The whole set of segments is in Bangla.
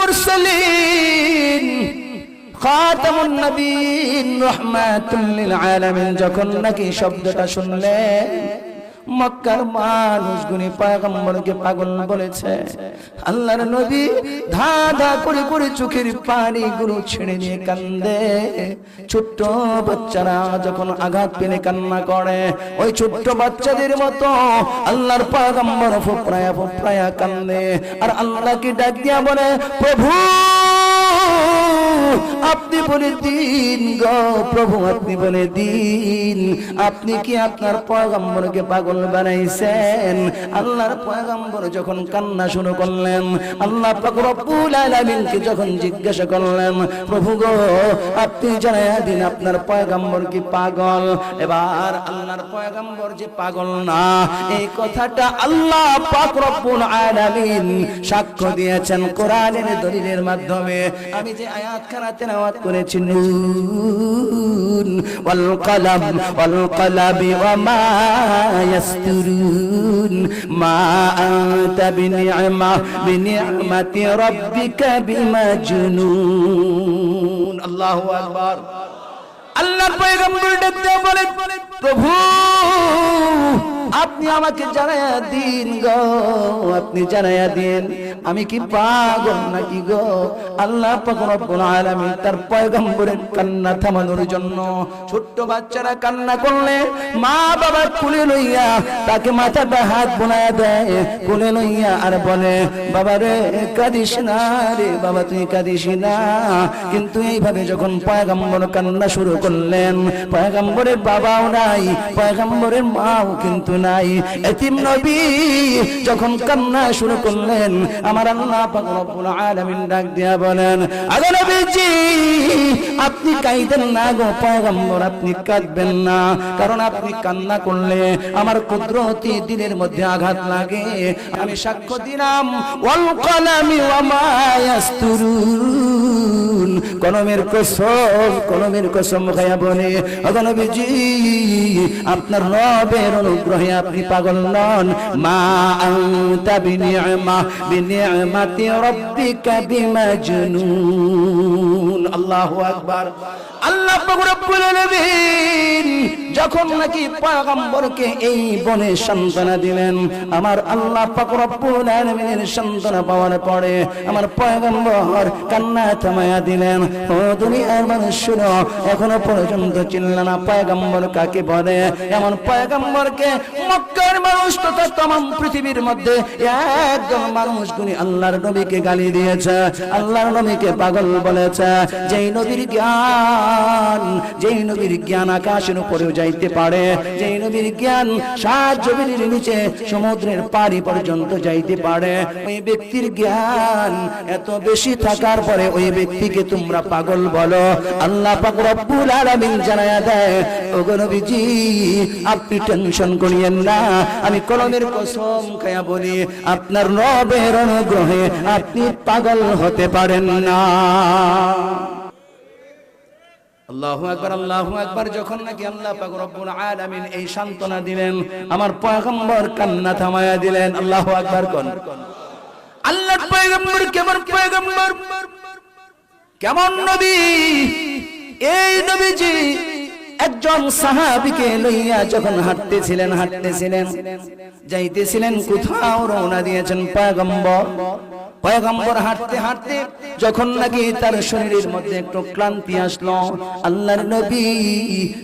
মুরসালিন খাতামুন নবীন রহমাতুল লিল আলামিন যখন নাকি শব্দটা শুনলেন মক্কার মানুষগুলি পয়গম্বরকে পাগল বলেছে। আল্লাহর নবী ধা ধা করে করে চোখের পানি পানিগুলো ছেড়ে দিয়ে কান্দে। ছোট্ট বাচ্চারা যখন আঘাত পেলে কান্না করে, ওই ছোট্ট বাচ্চাদের মতো আল্লাহর পয়গম্বর ফোপড়ায়া ফোপড়ায়া কান্দে। আর আল্লাহকে ডাক দিয়া বলে, প্রভু আপনি বলে দিন গো, প্রভু, আপনি বলে দিন। আপনি কি আপনার পয়গম্বরকে পাগল বানাইছেন? আল্লাহর পয়গম্বর যখন কান্না শুরু করলেন, আল্লাহ রব্বুল যখন জিজ্ঞাসা করলেন, প্রভু গো, আপনি জানাইয়া দিন আপনার পয়গম্বর কি পাগল? এবার আল্লাহর পয়গম্বর যে পাগল না, এই কথাটা আল্লাহ পাক রব্বুল আলামিন সাক্ষ্য দিয়েছেন কোরআনের দলিলের মাধ্যমে। আমি যে আয়াতখানা তেলাওয়াত করেছি নুন ওয়াল কলম, ওয়াল কলবি ওয়া মা ইয়াসতুরুন। মা আনতা বিনি'মা বিনি'মাতি রাব্বিকা বিমাজনুন। আল্লাহু আকবার। আল্লাহ পয়গম্বর বলেন, প্রভু আপনি আমাকে জানায়া দিন গো, আপনি জানায়া দিন। আমি কি পাগল নাকি গো? আল্লাহ রব্বুল আলামিন তার পয়গম্বরের কান্না থামানোর জন্য ছোট্ট বাচ্চারা কান্না করলে মা বাবা কুলে লইয়া তাকে মাথাটা হাত বোনায়া দেয়, কুলে লইয়া আর বলে, বাবা রে, কাঁদিস না রে, বাবা তুই কাঁদিস না। কিন্তু এইভাবে যখন পয়গম্বর কান্না শুরু করলেন, পয়গম্বরের বাবাও নাই, পয়গম্বরের মাও কিন্তু নাই। এতিম নবী যখন কান্না শুরু করলেন, আমার আল্লাহ পাক রব্বুল আলামিন ডাক দিয়া বলেন, আগে নবীজি, আপনি কাইদেন না গো, পয়গম্বর, আপনি কাঁদবেন না। কারণ আপনি কান্না করলে আমার কুদরতি দিনের মধ্যে আঘাত লাগে। আমি সাক্ষ্য দিলাম, ওয়াল কলামি ওয়া মা ইয়াসতুরুন। কলমের কসম কলমের কসম খায়া বলে অগনবীজি আপনার রবের অনুগ্রহে আপনি পাগল নন। মা আনতা বিনি'মা বিনি'মাতি রাব্বিকা বিমাজনুন। আল্লাহু আকবার। আল্লাহ পাক রব্বুল আলামিন যখন নাকি পয়গম্বরকে এই বনে সান্ত্বনা দিলেন, আমার আল্লাহ পাক রব্বুল আলামিনের পাওয়ার পরে আমার পয়গম্বর কান্না থামায়া দিলেন, ও দুনিয়ার মানুষ, শুনো, এখনও পর্যন্ত চিনল পয়গম্বর কাকে বলে? এমন পয়গম্বরকে মক্কার মানুষ তথা তমাম পৃথিবীর মধ্যে একজন মানুষ গুনি আল্লাহর নবীকে গালি দিয়েছে। আল্লাহর নবীকে পাগল বলেছে। যেই নবীর জ্ঞান, যেই নবীর জ্ঞান আকাশের উপরেও যাইতে পারে। যেই নবীর জ্ঞান সাত নিচে সমুদ্রের পাড়ি পর্যন্ত যাইতে পারে। ওই ব্যক্তির জ্ঞান এত বেশি থাকার পরে ওই ব্যক্তিকে তোমরা পাগল বলো। আল্লাহ পাক রব্বুল আলামিন জানায়া দেয়, ওগো নবীজি, আপনি টেনশন করিয়েন না। আমি কলমের কসম খায়া বলি, আপনার রবের অনুগ্রহে আপনি পাগল হতে পারেন না। আকবার যখন এই দিলেন, আমার কান্না থামায়া দিলেন, আল্লাহু আকবার কেমন কেমন একজন সাহাবীকে লইয়া যখন হাঁটতেছিলেন হাঁটতেছিলেন, যাইতেছিলেন, কোথাও রওনা দিয়েছেন পয়গম্বর। পয়গম্বর হাঁটতে হাঁটতে যখন নাকি তার শরীরের মধ্যে একটু ক্লান্তি আসলো, আল্লাহর নবী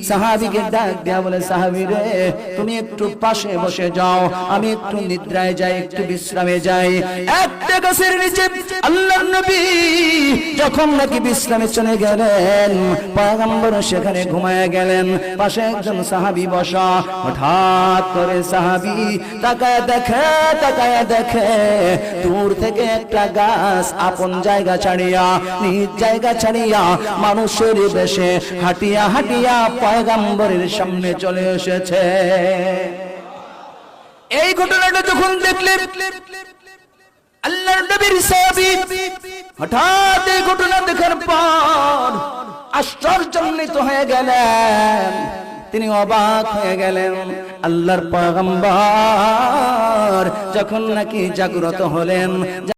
সাহাবীকে ডাক দেয়া বলে, সাহাবী রে, তুমি একটু পাশে বসে যাও, আমি একটু নিদ্রায় যাই, একটু বিশ্রামে যাই। একটা গাছের নিচে আল্লাহর নবী যখন নাকি বিশ্রামে চলে গেলেন, পয়গম্বর সেখানে ঘুমায় গেলেন, পাশে একজন সাহাবী বসা, হঠাৎ করে সাহাবী তাকায় দেখে তাকায় দেখে দূর থেকে একটা গাছ আপন জায়গা ছাড়িয়া, নিজ জায়গা ছাড়িয়া মানুষের বেশে পয়গাম্বরের সামনে চলে এসেছে। এই ঘটনাটা যখন দেখলে নবীর হঠাৎ এই ঘটনা দেখার পর আশ্চর্যান্বিত হয়ে গেলেন। তিনি অবাক হয়ে গেলেন। আল্লাহর পয়গম্বর যখন নাকি জাগ্রত হলেন